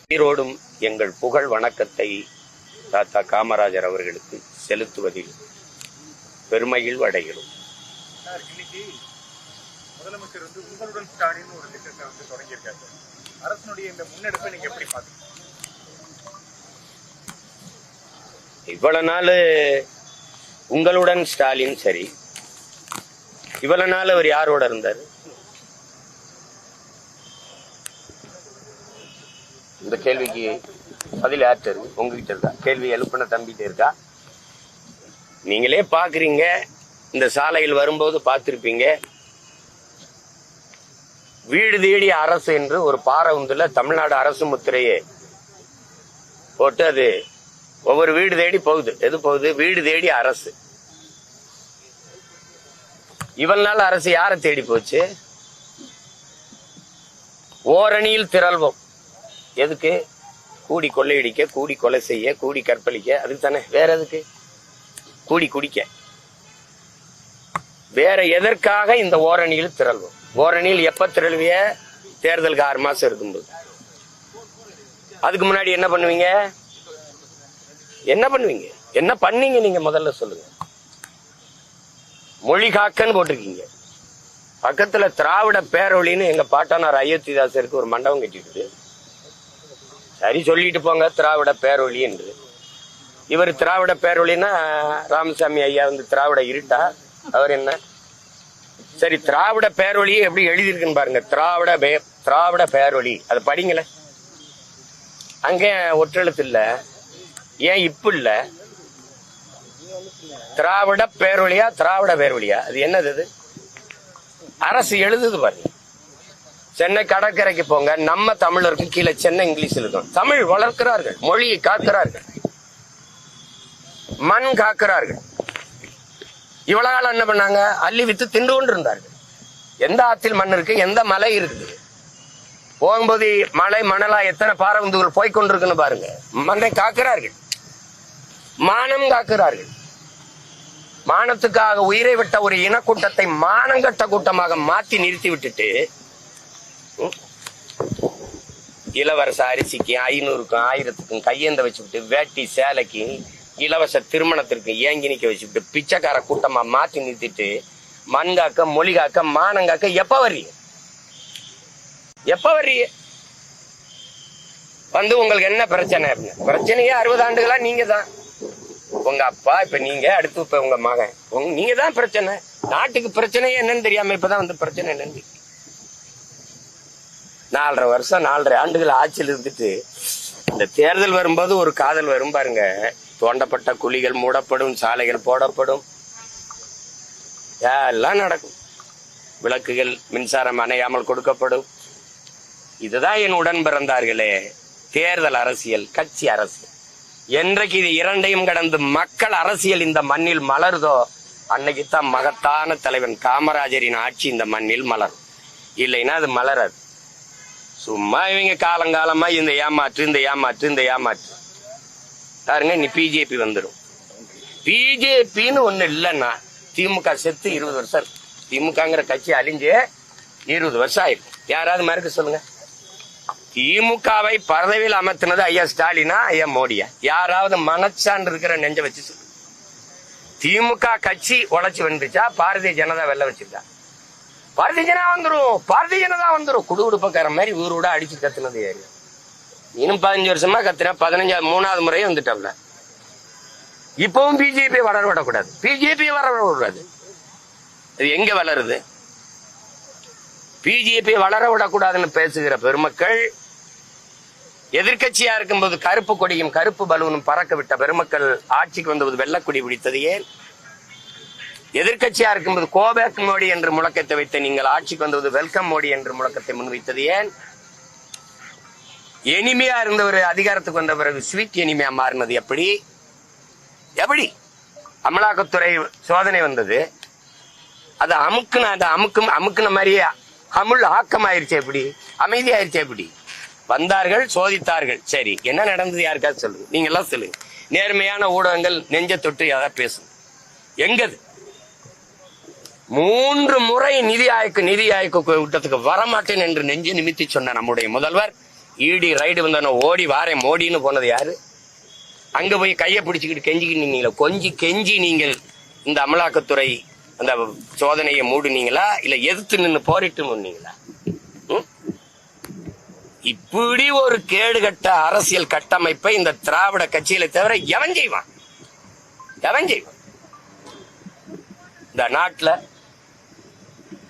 உயிரோடும் எங்கள் புகழ் வணக்கத்தை தாத்தா காமராஜர் அவர்களுக்கு செலுத்துவதில் பெருமையில் அடைகிறோம். முதலமைச்சர் வந்து உங்களுடன் ஸ்டாலின் ஒரு திட்டத்தை வந்து தொடங்கியிருக்காரு. அரசனுடைய இந்த முன்னெடுப்பை நீங்க எப்படி பாத்தீங்க இவ்வளவு நாள் உங்களுடன் ஸ்டாலின் சரி. இவ்வளவு நாள் அவர் யாரோட இருந்தார்? கேள்விக்கு பதில் யார்கிட்ட இருக்கு உங்ககிட்ட இருக்கா? கேள்வி எழுப்பின தம்பிகிட்ட இருக்கா? நீங்களே பாக்குறீங்க. இந்த சாலையில் வரும்போது பார்த்துருப்பீங்க. வீடு தேடி அரசு என்று ஒரு பாறை உந்துல தமிழ்நாடு அரசு முத்திரையே போட்டு அது ஒவ்வொரு வீடு தேடி போகுது. எது போகுது? வீடு தேடி அரசு. இவள் நாள் அரசு யாரை தேடி போச்சு? ஓரணியில் திரள்வோம். எதுக்கு? கூடி கொள்ளையடிக்க கூடி கொலை செய்ய கூடி கற்பழிக்க அதுக்கு தானே. வேற எதுக்கு? கூடி குடிக்க. வேற எதற்காக இந்த ஓரணியில் திரள்வோம்? ஓரணியில் எப்ப திரள்விய? தேர்தலுக்கு ஆறு மாசம் இருக்கும்போது. அதுக்கு முன்னாடி என்ன பண்ணுவீங்க? என்ன பண்ணுவீங்க? என்ன பண்ணீங்க நீங்க முதல்ல சொல்லுங்க. மொழி காக்கன்னு போட்டிருக்கீங்க. பக்கத்துல திராவிட பேரொழின்னு எங்க பாட்டனார் அயோத்திதாசருக்கு ஒரு மண்டபம் கட்டிட்டு சரி சொல்லிட்டு போங்க திராவிட பேரொழி என்று. இவர் திராவிட பேரொழின்னா ராமசாமி ஐயா வந்து திராவிட இருட்டா? அவர் என்ன? சரி திராவிட பேரொழியை எப்படி எழுதியிருக்குன்னு பாருங்க. திராவிட பே- திராவிட பேரொழி அதை படிங்களே. அங்கே ஒற்றெழுத்து இல்ல ஏன் இப்ப இல்ல? திராவிட பேரொழியா திராவிட பேரொழியா அது என்னது அது? அரசு எழுதுது பாருங்க. சென்னை கடற்கரைக்கு போங்க. நம்ம தமிழருக்கு கீழே சென்னை இங்கிலீஷ் இருக்கும் தமிழ் வளர்க்கிறார்கள். மொழியை காக்கிறார்கள். மண் காக்கிறார்கள். இவ்வளவு காலம் என்ன பண்ணாங்க? அள்ளி வித்து தின்று கொண்டு இருந்தார்கள் எந்த ஆத்தில் மண் இருக்கு? எந்த மலை இருக்குது? போகும்போது மலை மணலா எத்தனை பாரவந்துகள் போய் கொண்டிருக்குன்னு பாருங்க. மண்ணை காக்கிறார்கள். மானம் காக்கிறார்கள். மானத்துக்காக உயிரை விட்ட ஒரு இனக்கூட்டத்தை மானங்கட்ட கூட்டமாக மாத்தி நிறுத்தி விட்டுட்டு இளவரச அரிசிக்கு ஐநூறுக்கும் ஆயிரத்துக்கும் கையேந்த வச்சுக்கிட்டு வேட்டி சேலைக்கு இலவச திருமணத்திற்கு ஏங்கி நிற்க வச்சுக்கிட்டு பிச்சைக்கார கூட்டமா மாத்தி நிறுத்திட்டு மண் காக்க மொழி காக்க மானம் காக்க எப்ப வர்றீங்க? எப்ப வர்றீங்க? வந்து உங்களுக்கு என்ன பிரச்சனை அப்படின்னு? பிரச்சனையே அறுபது ஆண்டுகளா நீங்க தான் உங்க அப்பா இப்ப நீங்க அடுத்து இப்ப உங்க மகன். உங்க நீங்க தான் பிரச்சனை. நாட்டுக்கு பிரச்சனையே என்னன்னு தெரியாம இப்பதான் வந்து பிரச்சனை என்னன்னு நாலரை வருஷம் நாலரை ஆண்டுகள் ஆட்சியில் இருந்துட்டு இந்த தேர்தல் வரும்போது ஒரு காதல் வரும் பாருங்க. தோண்டப்பட்ட குழிகள் மூடப்படும் சாலைகள் போடப்படும். எல்லாம் நடக்கும். விளக்குகள் மின்சாரம் அணையாமல் கொடுக்கப்படும். இதுதான் என் உடன் பிறந்தார்களே. தேர்தல் அரசியல் கட்சி அரசியல். என்றைக்கு இது இரண்டையும் கடந்து மக்கள் அரசியல் இந்த மண்ணில் மலருதோ அன்னைக்கு தான் மகத்தான தலைவன் காமராஜரின் ஆட்சி இந்த மண்ணில் மலரும். இல்லைன்னா அது மலராது. சும்மா இவங்க காலங்காலமா இந்த ஏமாற்று இந்த ஏமாற்று இந்த ஏமாற்று. பாருங்க நீ பிஜேபி வந்துடும் பிஜேபின்னு ஒண்ணு இல்லைன்னா திமுக செத்து இருபது வருஷம் திமுகங்கிற கட்சி அழிஞ்சு இருபது வருஷம் ஆயிருக்கும் யாராவது மறுக்க சொல்லுங்க. திமுகவை பதவியில் அமர்த்தினது ஐயா ஸ்டாலினா ஐயா மோடியா? யாராவது மனச்சான்று இருக்கிற நெஞ்ச வச்சு சொல்லு. திமுக கட்சி உழைச்சி வந்துச்சா பாரதிய ஜனதா வெள்ள வச்சிருக்கா? பாரதிய வந்துடும் வந்துரும். தான் வந்துடும் குடு குடுப்பக்கார மாதிரி ஊரோட அடிச்சு கத்துனது யாரு? இன்னும் பதினஞ்சு வருஷமா கத்துனா பதினஞ்சாவது மூணாவது முறையே வந்துட்டோம்ல இப்பவும் பிஜேபி வளர விடக்கூடாது. பிஜேபி வளர விடக்கூடாது. அது எங்க வளருது? பிஜேபி வளர விடக்கூடாதுன்னு பேசுகிற பெருமக்கள் எதிர்கட்சியா இருக்கும்போது கருப்பு கொடியும் கருப்பு பலூனும் பறக்க விட்ட பெருமக்கள் ஆட்சிக்கு வந்தபோது வெள்ளக்கொடி பிடித்தது ஏன்? எதிர்கட்சியா இருக்கும்போது கோபேக் மோடி என்று முழக்கத்தை வைத்த நீங்கள் ஆட்சிக்கு வந்தது வெல்கம் மோடி என்று முழக்கத்தை முன்வைத்தது ஏன்? எனிமையா இருந்தவர் அதிகாரத்துக்கு வந்த பிறகு ஸ்வீட் எனிமையா மாறினது எப்படி? எப்படி? அமலாக்கத்துறை சோதனை வந்தது. அதை அமுக்குன அதை அமுக்கும் அமுக்குன மாதிரியே அமுல் ஆக்கமாயிருச்சு எப்படி? அமைதியாயிருச்சு எப்படி? வந்தார்கள் சோதித்தார்கள். சரி என்ன நடந்தது யாருக்காவது சொல்லுங்க. நீங்க எல்லாம் சொல்லுங்க. நேர்மையான ஊடகங்கள் நெஞ்ச தொட்டு யாராவது பேசுங்க எங்கது? மூன்று முறை நிதி ஆய்க்கு நிதி ஆய்க்கு கூட்டத்துக்கு வரமாட்டேன் என்று நெஞ்சு நிமித்தி சொன்ன நம்முடைய முதல்வர். ஈடி ரைடு வந்தோன்னு ஓடி வாரேன் மோடின்னு போனது யாரு? அங்க போய் கையை பிடிச்சிக்கிட்டு கெஞ்சிக்கிட்டு கொஞ்சி கெஞ்சி நீங்கள் இந்த அமலாக்கத்துறை அந்த சோதனையை மூடுனீங்களா? இல்ல எதிர்த்து நின்று போரிட்டு முன்னீங்களா இப்படி ஒரு கேடுகட்ட அரசியல் கட்டமைப்பை இந்த திராவிட கட்சியில தவிர எவன் செய்வான்? எவன் செய்வான்? இந்த நாட்டுல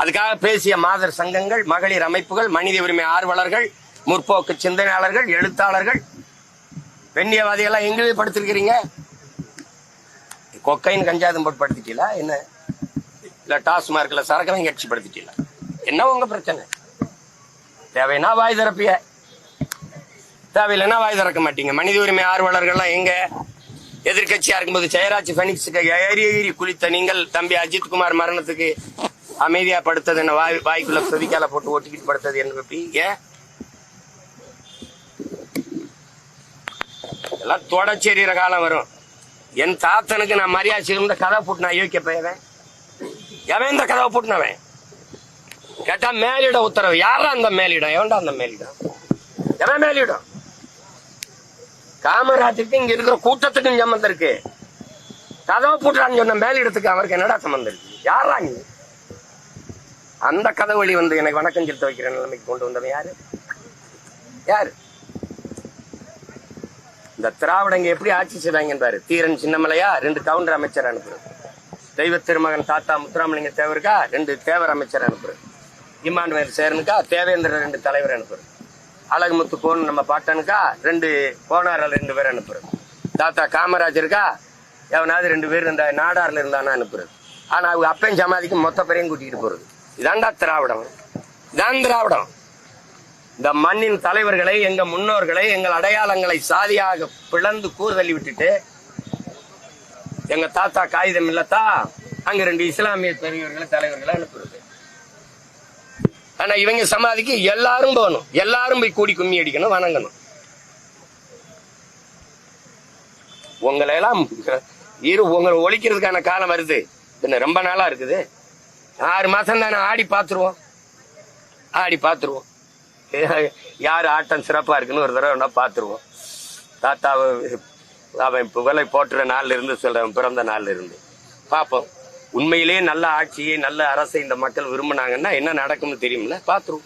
அதுக்காக பேசிய மாதர் சங்கங்கள் மகளிர் அமைப்புகள் மனித உரிமை ஆர்வலர்கள் முற்போக்கு சிந்தனையாளர்கள் எழுத்தாளர்கள் பெண்ணியவாதிகள்லாம் எங்கே படுத்திருக்கிறீங்க? கொக்கைன் கஞ்சாதம் போட்டு படுத்திட்டீங்களா? என்ன? இல்லை டாஸ்மார்க்கில் சரக்கெல்லாம் கட்சி படுத்திட்டீங்களா? என்ன உங்கள் பிரச்சனை? தேவைன்னா வாய் திறப்பிய. தேவையில்லைன்னா வாய் திறக்க மாட்டீங்க. மனித உரிமை ஆர்வலர்கள்லாம் எங்க? எதிர்க்கட்சியா இருக்கும்போது ஜெயராஜ் பெனிக்ஸுக்கு ஏறி ஏறி குளித்த நீங்கள் தம்பி அஜித் குமார் மரணத்துக்கு அமைதியா படுத்தது என்ன? வாய் வாய்க்குள்ள செவிக்கால போட்டு ஒட்டிக்கிட்டு படுத்தது என்ன எப்படி ஏன் எல்லாம் தொடச்செறிகிற காலம் வரும். என் தாத்தனுக்கு நான் மரியாதை இருந்த கதை போட்டு நான் பையவன் எவன் இந்த கதவை போட்டுனவன் கேட்டா மேலிட உத்தரவு. யாரா அந்த மேலிடம்? எவன்டா அந்த மேலிடம்? எவன் மேலிடம்? காமராஜருக்கு இங்க இருக்கிற கூட்டத்துக்கும் சம்மந்தம் இருக்கு. கதவை போட்டுறான்னு சொன்ன மேலிடத்துக்கு அவருக்கு என்னடா சம்மந்தம் இருக்கு? யாரா நீ? அந்த கதை வழி வந்து எனக்கு வணக்கம் செலுத்த வைக்கிற நிலைமைக்கு கொண்டு வந்தவன் யாரு? யாரு? இந்த திராவிடங்க எப்படி ஆட்சி செய்வாங்க பாரு. தீரன் சின்னமலையா ரெண்டு கவுண்டர் அமைச்சர் அனுப்புறது. தெய்வ திருமகன் தாத்தா முத்துராமலிங்க தேவருக்கா ரெண்டு தேவர் அமைச்சர் அனுப்புறது. இம்மானுவேல் சேரனுக்கா தேவேந்திர ரெண்டு தலைவர் அனுப்புறது. அழகுமுத்து கோன் நம்ம பாட்டனுக்கா ரெண்டு கோனாரில் ரெண்டு பேர் அனுப்புறது. தாத்தா காமராஜருக்கா எவனாவது ரெண்டு பேர் இந்த நாடாரில் இருந்தானா அனுப்புறது. ஆனால் அவங்க அப்பையும் சமாதிக்கு மொத்த பேரையும் கூட்டிகிட்டு போகிறது இதாண்டா திராவிடம். இதான் திராவிடம். இந்த மண்ணின் தலைவர்களை எங்க முன்னோர்களை எங்கள் அடையாளங்களை சாதியாக பிளந்து கூறுதள்ளி விட்டுட்டு எங்க தாத்தா காகிதம் இல்லத்தா அங்க ரெண்டு இஸ்லாமிய பெரியவர்களை தலைவர்களை அனுப்புறது. ஆனா இவங்க சமாதிக்கு எல்லாரும் போகணும். எல்லாரும் போய் கூடி கும்மி அடிக்கணும் வணங்கணும். உங்களை எல்லாம் இரு உங்களை ஒழிக்கிறதுக்கான காலம் வருது. இன்னும் ரொம்ப நாளா இருக்குது. ஆறு மாதம் தானே ஆடி பார்த்துருவோம் ஆடி பார்த்துருவோம் யார் ஆட்டம் சிறப்பாக இருக்குன்னு ஒரு தடவை வேணா பார்த்துருவோம் தாத்தாவை அவன் புகழை போட்டுற நாளில் இருந்து சொல்றவன் பிறந்த நாளில் இருந்து பார்ப்போம் உண்மையிலேயே நல்ல ஆட்சியை நல்ல அரசை இந்த மக்கள் விரும்பினாங்கன்னா என்ன நடக்கும்னு தெரியும்ல? பார்த்துருவோம்